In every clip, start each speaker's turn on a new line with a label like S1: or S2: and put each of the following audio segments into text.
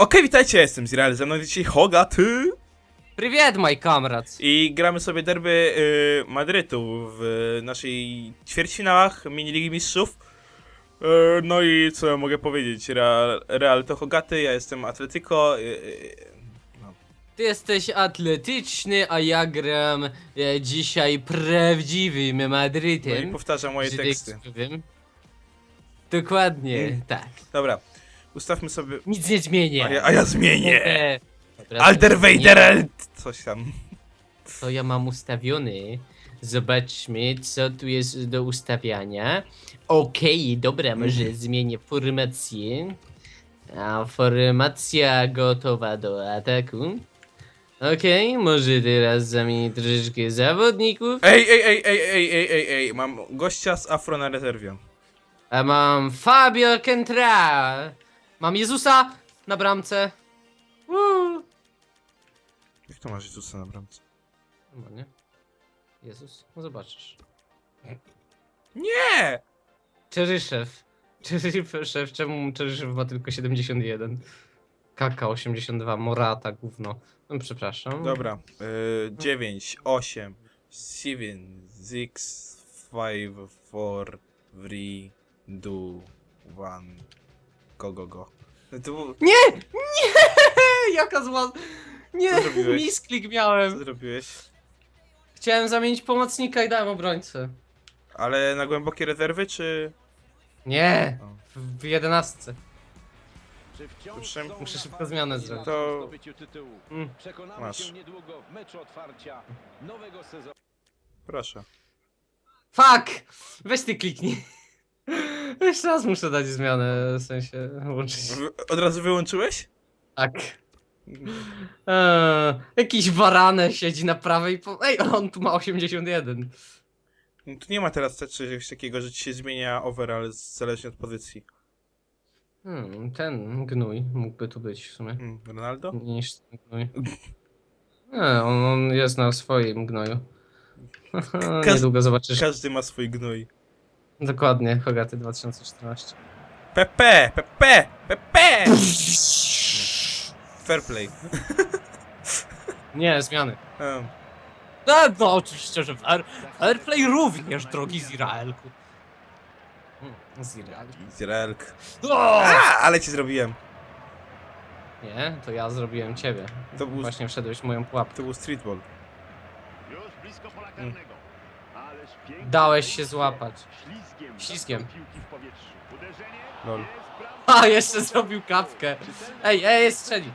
S1: Okej, witajcie, jestem Zirael, ze mną jest dzisiaj Hogaty
S2: Привет, мой камрад!
S1: i gramy sobie derby y, Madrytu w naszej ćwierćfinałach mini-ligi mistrzów. Y, no i co ja mogę powiedzieć, Real, Real to Hogaty, ja jestem Atletico. Y, y,
S2: Ty jesteś atletyczny, a ja gram e, dzisiaj prawdziwym
S1: no i
S2: Madrytem.
S1: powtarzam moje
S2: że tak
S1: teksty.
S2: powiem. Dokładnie,
S1: Mm.
S2: tak.
S1: Dobra, ustawmy sobie...
S2: Nic nie zmienię.
S1: A ja, a ja zmienię!
S2: E, dobra,
S1: Alder
S2: nie-
S1: Vader! Coś tam.
S2: To ja mam ustawiony. Zobaczmy, co tu jest do ustawiania. Okej, dobra, może zmienię formację. A formacja gotowa do ataku. Okej, może teraz zamienię troszeczkę zawodników.
S1: Ej, ej, ej, ej, ej, ej, ej, ej, mam gościa z Afro na rezerwie.
S2: A mam Fabio Kentra. Mam Jezusa na bramce. Woo.
S1: Jak to masz Jezusa na bramce?
S2: Normalnie. Jezus, no zobaczysz.
S1: Nie!
S2: Czeryszew. Czeryszew, czemu Czeryszew ma tylko 71? Kaka 82, Morata, gówno. No, przepraszam.
S1: Dobra, y, 9, 8, 7, 6, 5, 4, 3, 2, 1, go, go, To było,
S2: Nie! Nie! Jaka zła... Nie!
S1: Co zrobiłeś?
S2: Misklik
S1: co
S2: miałem.
S1: zrobiłeś?
S2: Chciałem zamienić pomocnika i dałem obrońcę.
S1: Ale na głębokie rezerwy, czy...
S2: Nie!
S1: O.
S2: W, w jedenastce.
S3: Czy wciąż
S1: Muszę-
S3: są
S2: muszę szybko zmianę zrobić.
S3: na
S1: To-
S3: zdobyciu tytułu?
S2: Mm.
S3: Przekonamy
S1: Masz.
S3: się niedługo w meczu otwarcia nowego sezonu.
S1: Proszę.
S2: Fuck! Weź ty kliknij. Jeszcze raz muszę dać zmianę, w sensie łączyć.
S1: W, od razu wyłączyłeś?
S2: Tak. Eee, jakiś warane siedzi na prawej po... Ej, on tu ma 81.
S1: No, tu nie ma teraz te- czegoś takiego, że ci się zmienia overall zależnie od pozycji.
S2: Hmm, ten gnój mógłby tu być w sumie.
S1: Hmm, Ronaldo?
S2: Niż ten gnój. Nie, on, on jest na swoim gnoju. Niedługo zobaczysz.
S1: Każdy ma swój gnój.
S2: Dokładnie, Hogaty 2014.
S1: Pepe! Pepe! Pepe! Fair play.
S2: Nie, zmiany.
S1: Um,
S2: No, no oczywiście, że fair, Fairplay również, drogi Ziraelku. Hmm, Zirael.
S1: Izraelk.
S2: O!
S1: A, ale ci zrobiłem.
S2: Nie, to ja zrobiłem ciebie.
S1: To był,
S2: Właśnie wszedłeś w moją pułapkę.
S1: to był streetball.
S3: Już blisko pola
S1: Mm.
S3: karnego. Ależ pięknie
S2: Dałeś się złapać.
S3: Ślizgiem. Uderzenie
S1: Lol.
S2: A, jeszcze zrobił kapkę. Ej, ej, strzeli.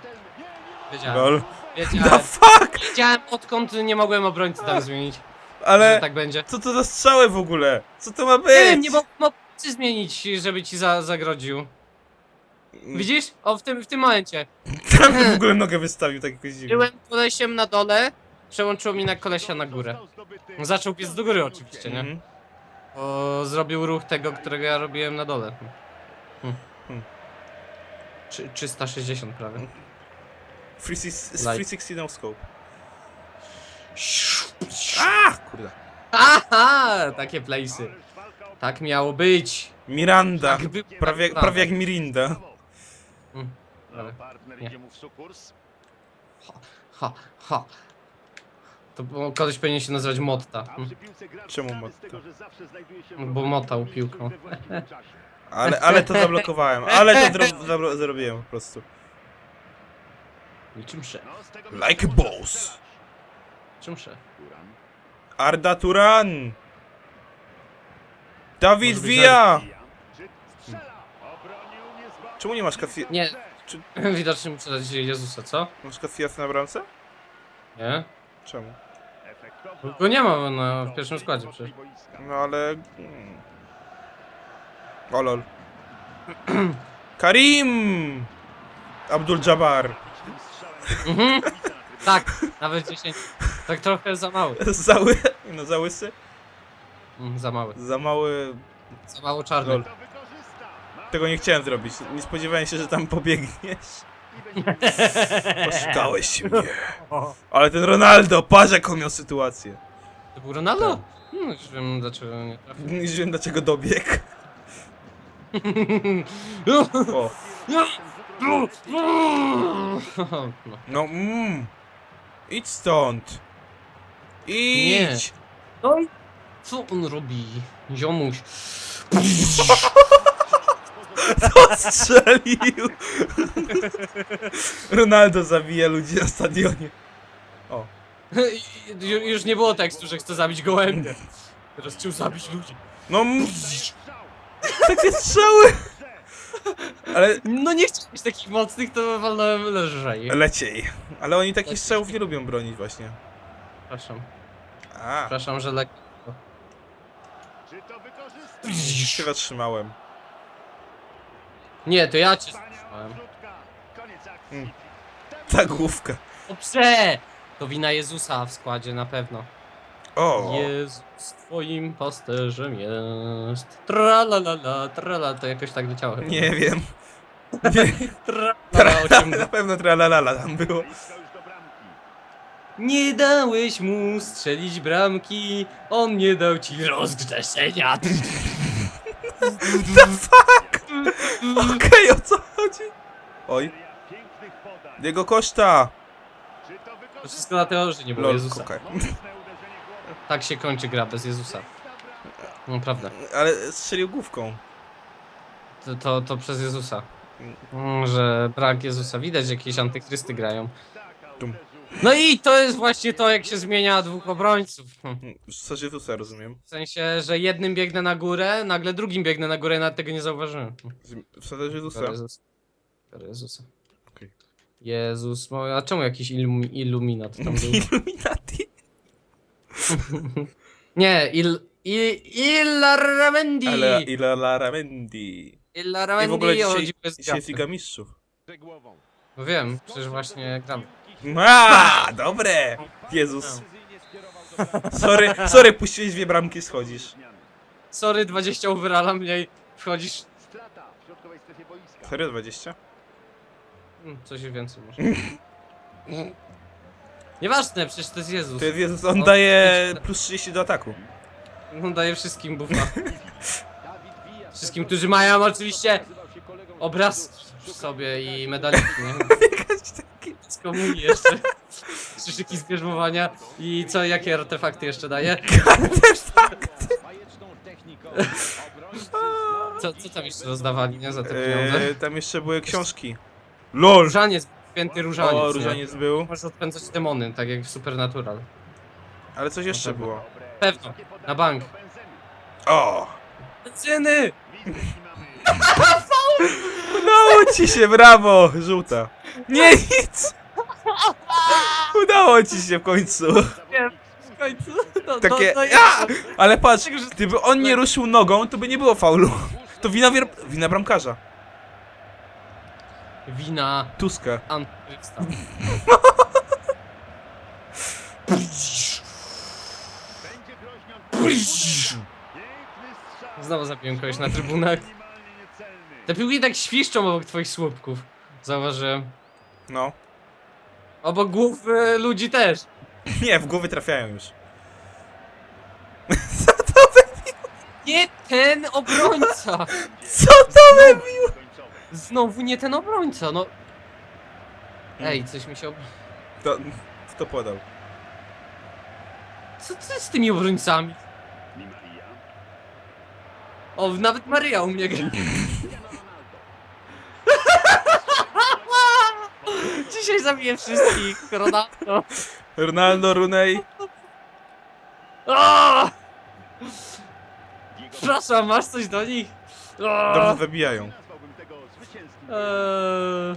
S2: Wiedziałem,
S1: Lol. The
S2: wiedziałem.
S1: fuck!
S2: Wiedziałem odkąd nie mogłem obrońcy tam zmienić, że
S1: Ale
S2: tak będzie.
S1: co to za strzały w ogóle? Co to ma być?
S2: Nie wiem, nie mogłem obrońcy zmienić, żeby ci za, zagrodził. Widzisz? O, w tym, w tym momencie.
S1: Tam w ogóle nogę wystawił tak jakoś dziwnie.
S2: Byłem kolesiem na dole, przełączyło mi na kolesia na górę. Zaczął biec do góry oczywiście, nie?
S1: Mhm.
S2: Bo zrobił ruch tego, którego ja robiłem na dole. Hmm.
S1: Hmm.
S2: Czy, 360 prawie.
S1: Free, six-
S2: Like.
S1: 360 no scope. A, kurde.
S2: Aha! Takie playsy. Tak miało być.
S1: Miranda.
S2: Tak by-
S1: Prawie,
S2: tak,
S1: prawie jak. Mirinda.
S2: Mm,
S3: No, partner idzie mu w sukurs.
S2: Ha, ha. To było- koleś powinien się nazywać Motta.
S1: Czemu Motta?
S2: Bo motał piłką.
S1: Ale, ale to zablokowałem. Ale to zabro- zrobiłem po prostu.
S2: Niczym szef.
S3: No,
S1: Like a boss.
S2: Czym szef?
S1: Arda Turan. Dawid
S2: Może być
S1: Villa. Czemu nie masz Cafi-
S2: Nie.
S1: Czy
S2: Widocznie muszę dać Jezusa, co?
S1: masz Casillas na bramce?
S2: Nie?
S1: Czemu?
S2: Go nie ma na, w pierwszym składzie przecież.
S1: No ale... mm. O lol. Karim! Abdul Jabbar.
S2: Mhm. Tak, nawet 10. Tak trochę za mały.
S1: Za ły... No za łysy?
S2: Mm, za mały.
S1: Za mały...
S2: Za mało czarny.
S1: Lol. Tego nie chciałem zrobić. Nie spodziewałem się, że tam pobiegniesz. Oszukałeś mnie. Ale ten Ronaldo, patrz jaką miał sytuację.
S2: To był Ronaldo? No już wiem dlaczego nie trafił.
S1: Nie wiem dlaczego dobiegł. O,
S2: No.
S1: No, mm. Idź stąd. Idź.
S2: No i co on robi? Ziomuś.
S1: To strzelił. Ronaldo zabija ludzi na stadionie. O.
S2: Ju- Już nie było tekstu, że chce zabić gołębia. Teraz chciał zabić ludzi.
S1: No, mm, takie strzały. Ale
S2: No nie chciałeś takich mocnych, to walnąłem lżej.
S1: leciej. Ale oni takich strzałów nie lubią bronić właśnie.
S2: Przepraszam.
S1: A,
S2: Przepraszam, że lekko.
S1: Się zatrzymałem.
S2: Nie, to ja cię słyszałem.
S3: wrzutka. Koniec akcji.
S1: Mm. Ta główka.
S2: Dobrze! To wina Jezusa w składzie na pewno.
S1: O,
S2: Jezus twoim pasterzem jest. Tralalala, trala, to jakoś tak leciało. chyba.
S1: nie wiem. Nie,
S2: Tralala, osiem
S1: na pewno tralalala tam było.
S2: Nie dałeś mu strzelić bramki, on nie dał ci rozgrzeszenia.
S1: Okej, o co chodzi? Oj, jego koszta.
S3: To
S2: wszystko dlatego, że nie było
S1: Lol,
S2: Jezusa.
S1: kokaj.
S2: Tak się kończy gra bez Jezusa. Naprawdę.
S1: Ale strzelił główką.
S2: To, to, to przez Jezusa. Mm, Że brak Jezusa. Widać, że jakieś antykrysty grają.
S1: Tum.
S2: No i to jest właśnie to, jak się zmienia dwóch obrońców. Hm.
S1: Co Jezusa rozumiem.
S2: W sensie, że jednym biegnę na górę, nagle drugim biegnę na górę i nawet tego nie zauważyłem.
S1: W sadze Jezusa.
S2: Biorę Jezusa.
S1: Okej.
S2: Jezus, mo- a czemu jakiś ilum, iluminat tam był?
S1: Illuminati.
S2: Nie, il... il Illaramendi!
S1: Ale Laramendi. I w
S2: Illaramendi
S1: ogóle dzisiaj,
S2: dziwo jest
S1: dzisiaj jest. Liga Mistrzów.
S3: Głową.
S2: No wiem, przecież właśnie gram.
S1: A, dobre! Jezus. Sorry, sorry, puściłeś dwie bramki, schodzisz.
S2: Sorry, 20 overalla mniej, wchodzisz...
S3: Strata w środkowej strefie boiska.
S1: Serio 20?
S2: Hmm, Coś więcej może. Nieważne, przecież to jest Jezus.
S1: To jest Jezus, on
S2: No,
S1: daje plus 30 do ataku.
S2: On daje wszystkim buffa. Wszystkim, którzy mają oczywiście obraz przy sobie i medaliki, nie? Z komunii jeszcze. Krzyżyki zbierzmowania i co, jakie artefakty jeszcze daje? Co, co tam jeszcze rozdawali, nie? Za te pieniądze?
S1: Eee, tam jeszcze były książki. LOL!
S2: Różaniec, święty różaniec,
S1: O,
S2: nie?
S1: różaniec był.
S2: Możesz odpędzać demony, tak jak w Supernatural.
S1: Ale coś jeszcze
S2: pewno.
S1: było.
S2: Pewno, na bank.
S1: O!
S2: Benzyny!
S1: Udało ci się, brawo! Żółta. Nie, nic! Udało ci się w końcu.
S2: Nie, w końcu. No,
S1: Takie,
S2: no, no,
S1: ja! Ale patrz, gdyby on nie ruszył nogą, to by nie było faulu. To wina, wier... wina bramkarza.
S2: Wina
S1: Tuska.
S3: Strzał.
S2: Znowu zabiłem kogoś na trybunach. Te piłki tak świszczą obok twoich słupków. Zauważyłem.
S1: No.
S2: Obok głów y, ludzi też.
S1: Nie, w głowy trafiają już.
S2: Nie ten obrońca!
S1: Co to wybił?
S2: Znowu nie ten obrońca, no. Ej, coś mi się... Ob...
S1: To, kto podał?
S2: Co ty z tymi obrońcami? O, nawet Maria u mnie gra. Zabiję wszystkich, Ronaldo.
S1: Ronaldo, Runej.
S2: O! Przepraszam, masz coś do nich? O!
S1: Dobrze
S3: zwycięskim.
S2: Eee,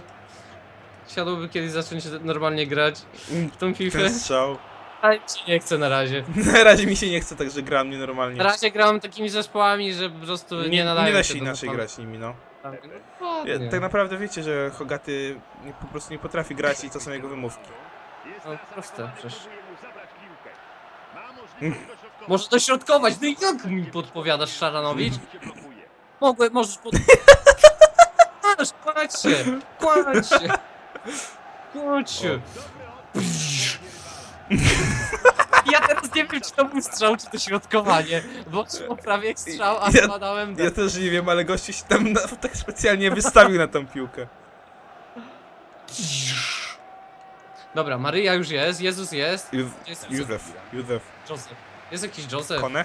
S2: Siadłoby kiedyś zacząć normalnie grać w tą FIFA.
S1: Ten strzał.
S2: Ale mi się nie chce na razie.
S1: Na razie mi się nie chce, także gram nienormalnie.
S2: Na razie gram takimi zespołami, że po prostu nie,
S1: nie,
S2: nadają
S1: nie da
S2: się do
S1: inaczej grać nimi, no.
S2: Dokładnie.
S1: Ja, tak naprawdę wiecie, że Hogaty nie, po prostu nie potrafi grać i to są jego wymówki.
S2: No, proste, przecież.
S3: próbuje mu zabrać piłkę. Ma możliwość dośrodkowania.
S2: Może dośrodkować, no i jak mi podpowiadasz, Szaranowicz? Mogłem, możesz pod... Masz, kładź się, kładź się. Kładź się. Ja teraz nie wiem, czy to był strzał, czy to środkowanie, bo szło prawie jak strzał, a
S1: Ja-
S2: spadałem do...
S1: Ja też nie wiem, ale gościu się tam na, tak specjalnie wystawił na tą piłkę.
S2: Dobra, Maryja już jest, Jezus jest. Gdzie jest
S1: Józef. Józef.
S2: Józef. Jest jakiś Józef.
S1: Kone?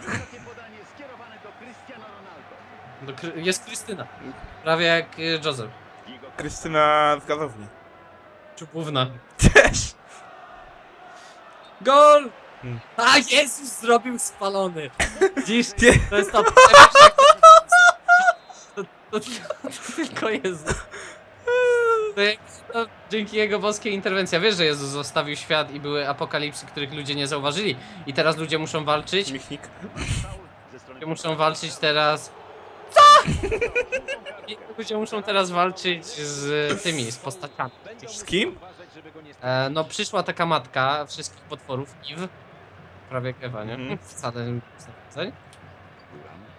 S3: Takie podanie skierowane do Cristiano Ronaldo.
S2: Kry- Jest Krystyna. Prawie jak y, Józef.
S1: Krystyna z gazowni.
S2: Czupówna.
S1: Też!
S2: Gol!
S1: Hmm.
S2: A Jezus zrobił spalony. Dziś to jest to. To, to, to, to tylko Jezus. To, jak- to dzięki jego boskiej interwencji. Wiesz, że Jezus zostawił świat i były apokalipsy, których ludzie nie zauważyli. I teraz ludzie muszą walczyć.
S1: Michnik.
S2: Ludzie muszą walczyć teraz. Co? I Ludzie muszą teraz walczyć z tymi, z postaciami.
S1: Z kim?
S2: E, no przyszła taka matka wszystkich potworów, Eve. Prawie jak Ewa, nie?
S1: Mhm.
S2: Wcale nie.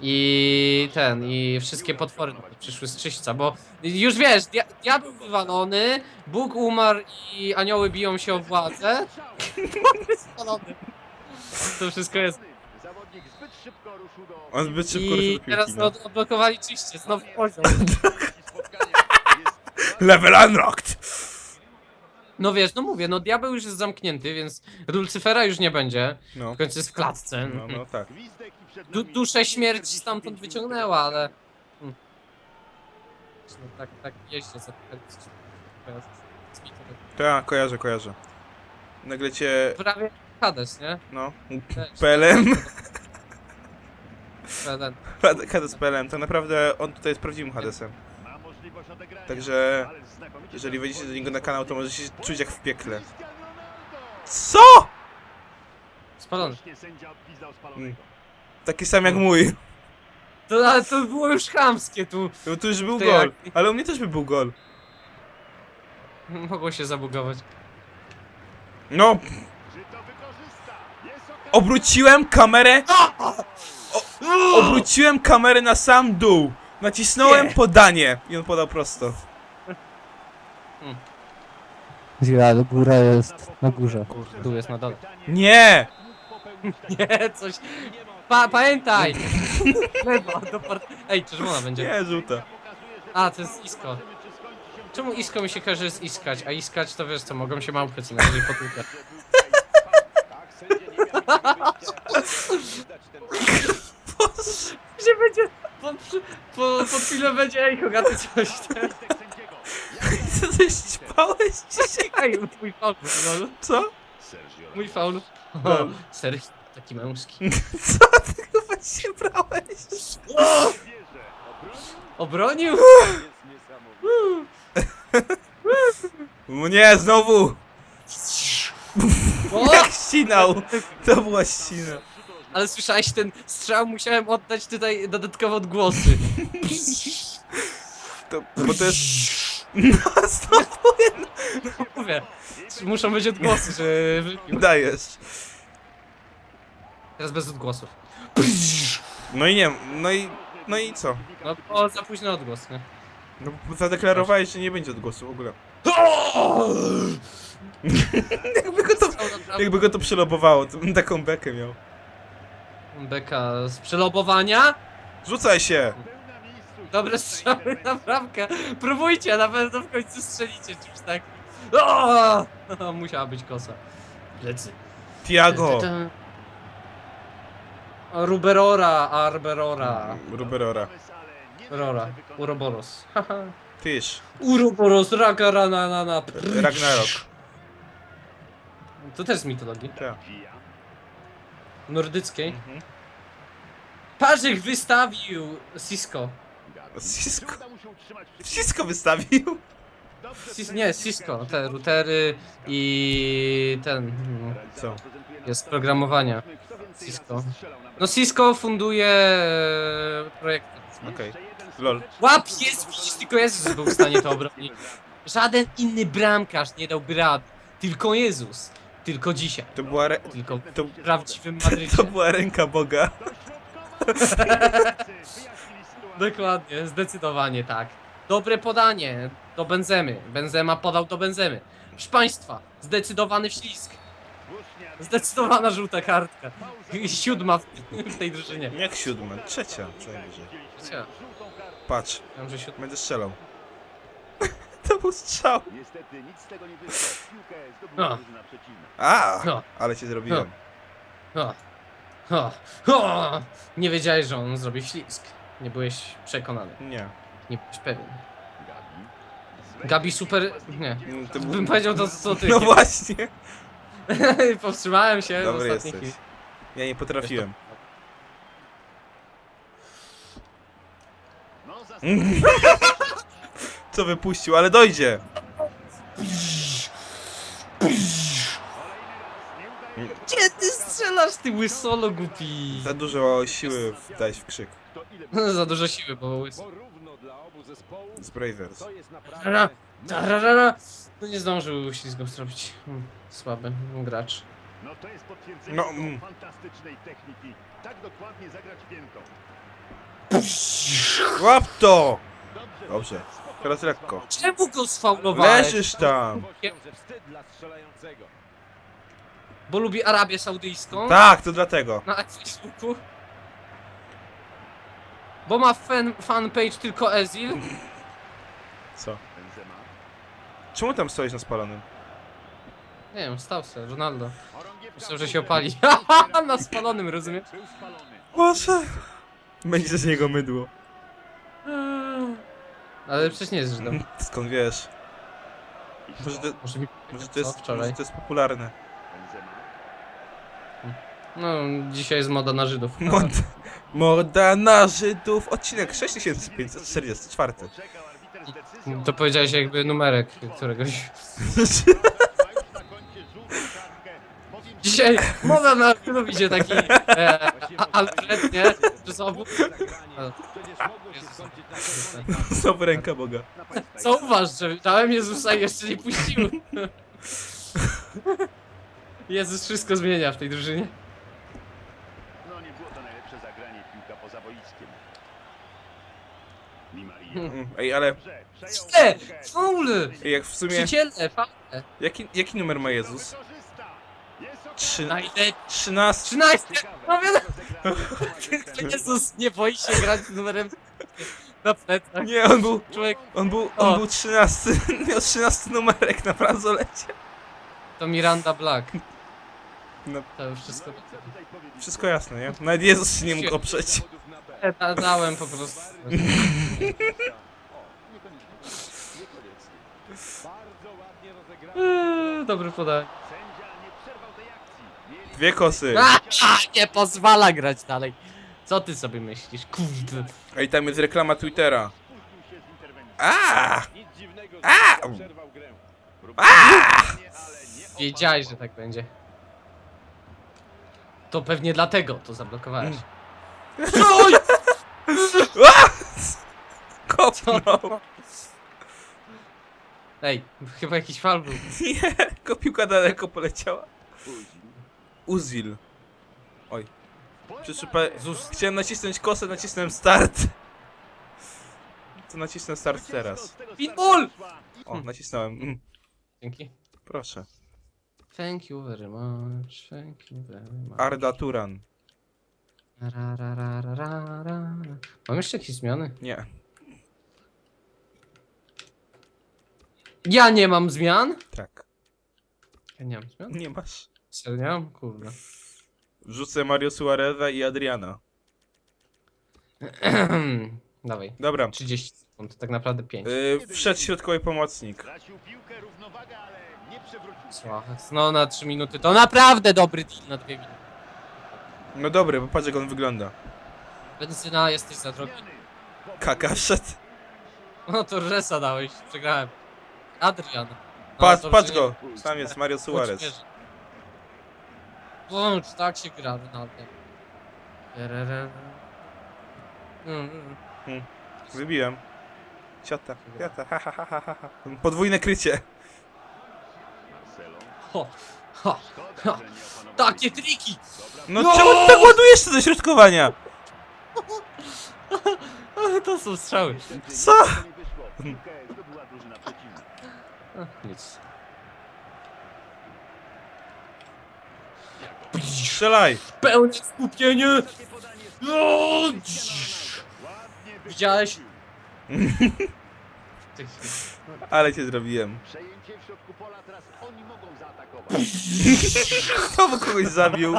S2: I ten, i wszystkie potwory przyszły z czyśćca, bo już wiesz, dia diabeł wywalony, Bóg umarł i anioły biją się o władzę. Spalony. To wszystko jest.
S3: Zawodnik zbyt szybko ruszył do
S1: On zbyt szybko
S2: I
S1: ruszył do
S2: teraz
S1: piłki,
S2: no, odblokowali czyście, znowu poziom.
S1: Level unlocked!
S2: No wiesz, no mówię, no diabeł już jest zamknięty, więc Lucyfera już nie będzie.
S1: No.
S2: W końcu jest w klatce.
S1: No, no tak.
S2: Du duszę śmierci stamtąd wyciągnęła, ale... Hmm. No, tak, tak jeździ za
S1: Tak, kojarzę, kojarzę. Nagle cię,
S2: Prawie Hades, nie?
S1: no,
S2: Też.
S1: PLM,
S2: Ten.
S1: Hades PLM, tak naprawdę on tutaj jest prawdziwym Hadesem. Także, jeżeli wejdziecie do niego na kanał, to możecie się czuć jak w piekle. CO?!
S2: Spalony.
S3: Spalonego.
S1: Taki sam jak mój.
S2: To, ale to było już chamskie tu.
S1: No tu już był gol, ale u mnie też by był gol.
S2: Mogło się zabugować.
S1: No, obróciłem kamerę... O, obróciłem kamerę na sam dół. Nacisnąłem
S2: Nie.
S1: podanie i on podał prosto.
S4: Ja, góra jest na górze.
S2: Tu jest na dole.
S1: Nie!
S2: Nie, coś... Pa pamiętaj! Lewa, do part... Ej, czerwona będzie.
S1: Nie, żółta.
S2: A, to jest Isko. Czemu Isko mi się każe z iskać, a iskać to wiesz co, mogą się małpy co najmniej
S3: ten
S2: Gdzie będzie... Po, po, chwilę będzie, ej, Hogaty coś tam.
S1: Co ty śpałeś dzisiaj?
S2: Ej, mój faul, lol.
S1: Co?
S3: Sergio
S2: Mój faul.
S1: No.
S2: O, Serch, taki męski.
S1: Co ty chyba się brałeś?
S3: Obronił.
S1: Nie, znowu!
S2: O!
S1: Jak ścinał! To była ścina.
S2: Ale słyszałeś ten strzał, musiałem oddać tutaj dodatkowe odgłosy.
S1: To, bo to jest... No, znowu jedno.
S2: Mówię, muszą być odgłosy, że wypił.
S1: Dajesz.
S2: Teraz bez odgłosów.
S1: No i nie, no i... No i co?
S2: No bo za późny odgłos, nie?
S1: No, bo zadeklarowałeś, że nie będzie odgłosu w ogóle. Jakby go to, jakby go to przelobowało, to bym taką bekę miał.
S2: Beka z przelobowania.
S1: Rzucaj się!
S2: Dobre strzały na bramkę. Próbujcie, na pewno w końcu strzelicie czymś tak. O! Musiała być kosa. Plecy.
S1: Tiago!
S2: Ruberora, Arberora.
S1: Ruberora.
S2: Rora. Uroboros.
S1: Tyż.
S2: Uroboros, Rakarana, na, na.
S1: Ragnarok.
S2: To też z mitologii.
S1: Tak.
S2: Nordyckiej.
S1: Mhm.
S2: Parzyk wystawił Cisco.
S1: Cisco. Wszystko wystawił.
S2: Cis, nie. Cisco. Te routery i ten. no,
S1: Co?
S2: Jest programowania. Cisco. No Cisco funduje e, projekty.
S1: Okej. Lol.
S2: Łap jest! Tylko Jezus był w stanie to obronić. Żaden inny bramkarz nie dałby rad. Tylko Jezus. Tylko dzisiaj.
S1: To była, re...
S2: Tylko
S1: to,
S2: w prawdziwym Madrycie.
S1: to była ręka Boga.
S2: Dokładnie, zdecydowanie tak. Dobre podanie do Benzemy. Benzema podał do Benzemy. Proszę Państwa, zdecydowany wślizg.
S3: Słusznie,
S2: Zdecydowana żółta kartka. Siódma w, w tej drużynie.
S1: Jak siódma? Trzecia co najwyżej.
S2: Trzecia.
S1: Patrz,
S2: Wiem, że siódma.
S1: będę strzelał. To był strzał.
S3: Niestety nic z tego nie wyszło. Piłkę zdobyła
S2: No.
S3: drużyna przeciwna.
S1: A,
S2: No.
S1: ale cię zrobiłem.
S2: O, o, o. Nie wiedziałeś, że on zrobi ślizg. Nie byłeś przekonany.
S1: Nie.
S2: Nie byłeś pewien.
S3: Gabi.
S2: Gabi super... Nie.
S1: Mm, To był...
S2: Bym powiedział to co ty.
S1: No właśnie.
S2: Powstrzymałem się w
S1: Dobry
S2: ostatniej
S1: jesteś.
S2: chwili.
S1: Ja nie potrafiłem.
S3: No, za
S1: Co wypuścił, ale dojdzie.
S2: Gdzie ty strzelasz, ty łysolo głupi?
S1: Za dużo siły dałeś w krzyk.
S3: ile
S2: Za dużo siły, bo łysy.
S1: Z.
S3: To jest
S2: Ra,
S3: naprawdę
S2: tararara. No nie zdążył ślizgu zrobić. Hmm, Słaby gracz.
S3: No to jest potwierdzenie
S1: No,
S3: no,
S1: mm.
S3: fantastycznej techniki. Tak dokładnie zagrać piętą.
S1: Łap to!
S3: Dobrze.
S1: Teraz lekko.
S2: Czemu go sfaulowałeś?
S1: Leżysz tam!
S2: Bo lubi Arabię Saudyjską?
S1: Tak, to dlatego.
S2: Na Facebooku? Bo ma fan, fanpage tylko Ezil?
S1: Co? Czemu tam stoisz na spalonym?
S2: Nie wiem, stał się, Ronaldo.
S3: W
S2: że się opali. Na spalonym, rozumiesz?
S1: Boże! Będzie z niego mydło.
S2: Ale przecież nie jest Żydem.
S1: Skąd wiesz? Może to,
S2: Może mi
S1: może to, jest,
S2: wczoraj?
S1: może to jest popularne.
S2: No, dzisiaj jest moda na Żydów.
S1: Mod, moda na Żydów. Odcinek 6544.
S3: Czekał arbiter z decyzją.
S2: To powiedziałeś jakby numerek któregoś. Dzisiaj moda na Żydów idzie taki e, a- nie? Znowu...
S1: Znowu ręka Boga.
S2: Zauważ, że dałem Jezusa i jeszcze nie puścił. Jezus wszystko zmienia w tej drużynie.
S3: No nie było to najlepsze zagranie piłka poza boiskiem. Di Maria.
S1: Ej, ale
S3: Dobrze, przejął piłkę.
S2: faul!
S1: jak w sumie...
S2: Przyciele, faul!
S1: Jaki, jaki numer ma Jezus?
S3: Wykorzysta. Jest okazja.
S1: Trzy,
S2: Najlepiej.
S1: 13.
S2: 13!
S3: Ciekawe,
S2: No wiadomo, Jezus nie boi się grać z numerem na plecach.
S1: Nie, on był...
S2: Człowiek,
S1: On był,
S2: O.
S1: on był 13. Miał 13 numerek na bransolecie.
S2: to Miranda Black.
S1: No.
S2: To już wszystko.
S1: Wszystko jasne, nie? Nawet Jezus się nie mógł oprzeć.
S2: Da- Dałem po prostu.
S3: Bardzo ładnie rozegrany.
S2: Eee, Dobry podanie.
S3: Sędzia nie przerwał tej akcji. Mieli
S1: Dwie kosy.
S2: A, a, nie pozwala grać dalej. Co ty sobie myślisz? Kurde.
S1: Ej, tam jest reklama Twittera. A!
S3: Nic dziwnego,
S1: A!
S3: że przerwał grę. Próbował ale nie
S2: Wiedziałeś, że tak będzie. To pewnie dlatego to zablokowałeś. Oj!
S1: Kopnął.
S2: Ej, chyba jakiś fal był.
S1: Nie, tylko piłka daleko poleciała.
S3: Uzil.
S1: Oj.
S2: Zus.
S1: Chciałem nacisnąć kosę, nacisnąłem start. To nacisnę start teraz.
S2: Pinball!
S1: O, nacisnąłem. Mm,
S2: Dzięki.
S1: proszę.
S2: Thank you very much. Thank you very much.
S1: Arda Turan.
S2: Ra, ra, ra, ra, ra, ra. Mam jeszcze jakieś zmiany?
S1: Nie.
S2: Ja nie mam zmian?
S1: Tak.
S2: Ja nie mam zmian?
S1: Nie masz.
S2: Serio nie? Kurde.
S1: Wrzucę Mario Suareza i Adriana.
S2: Dawaj.
S1: Dobra.
S2: 30 sekund, tak naprawdę 5.
S1: Yy, wszedł środkowy pomocnik.
S3: Stracił piłkę, równowaga, ale nie przewrócił.
S2: Słacha. No na 3 minuty to naprawdę dobry deal na 2 minuty.
S1: No dobry, bo patrz jak on wygląda.
S2: Benzyna, jesteś za drogi.
S1: Kaka wszedł.
S2: No to Resa dałeś, przegrałem. Adrian. No,
S1: Patrz,
S2: to
S1: patrz go. Tam jest Mario Suarez.
S2: Bądź, tak się gra Ronaldo. Tererere. Mm, mm.
S1: Wybiłem. Ciota, ciota, ha, ha, ha, ha, ha, ha. Podwójne krycie.
S3: Marcelo.
S2: Ho, ha.
S3: opanowali
S2: Takie triki!
S1: No
S2: No!
S1: czemu ty tak ładujesz to do środkowania?
S2: To są strzały.
S1: Co?
S3: nic z tego nie wyszło. Piłkę zdobyła drużyna przeciwna.
S2: A, Nic.
S1: Strzelaj.
S2: Pełne skupienie! No, Widziałeś?
S1: Ale cię zrobiłem.
S3: Przejęcie w środku pola, teraz oni mogą zaatakować.
S1: Znowu kogoś zabił.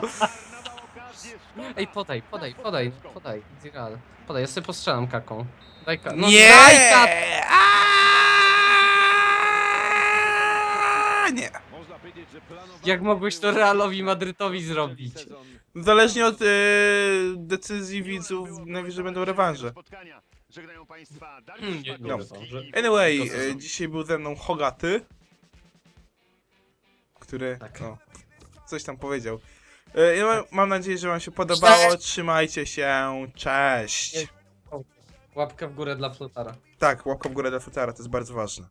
S2: Ej, podaj, podaj, podaj, podaj, Ziral. Podaj, ja sobie postrzelam kaką. Daj ka... No
S1: Nie!
S2: daj ka...
S1: Nie.
S3: Można powiedzieć, że planowany
S2: Jak mogłeś to Realowi Madrytowi zrobić?
S3: sezon.
S1: Zależnie od e, decyzji widzów, najwyżej będą rewanże.
S3: Spotkania. Żegnają Państwa Dariusz
S2: Hmm, nie, nie
S3: i
S1: Anyway, e, dzisiaj był ze mną Hogaty, który
S2: Tak.
S1: no, coś tam powiedział. E, ja mam, mam nadzieję, że wam się podobało. Trzymajcie się. Cześć.
S2: Nie. Łapkę w górę dla Flotara.
S1: Tak, łapka w górę dla futara, to jest bardzo ważne.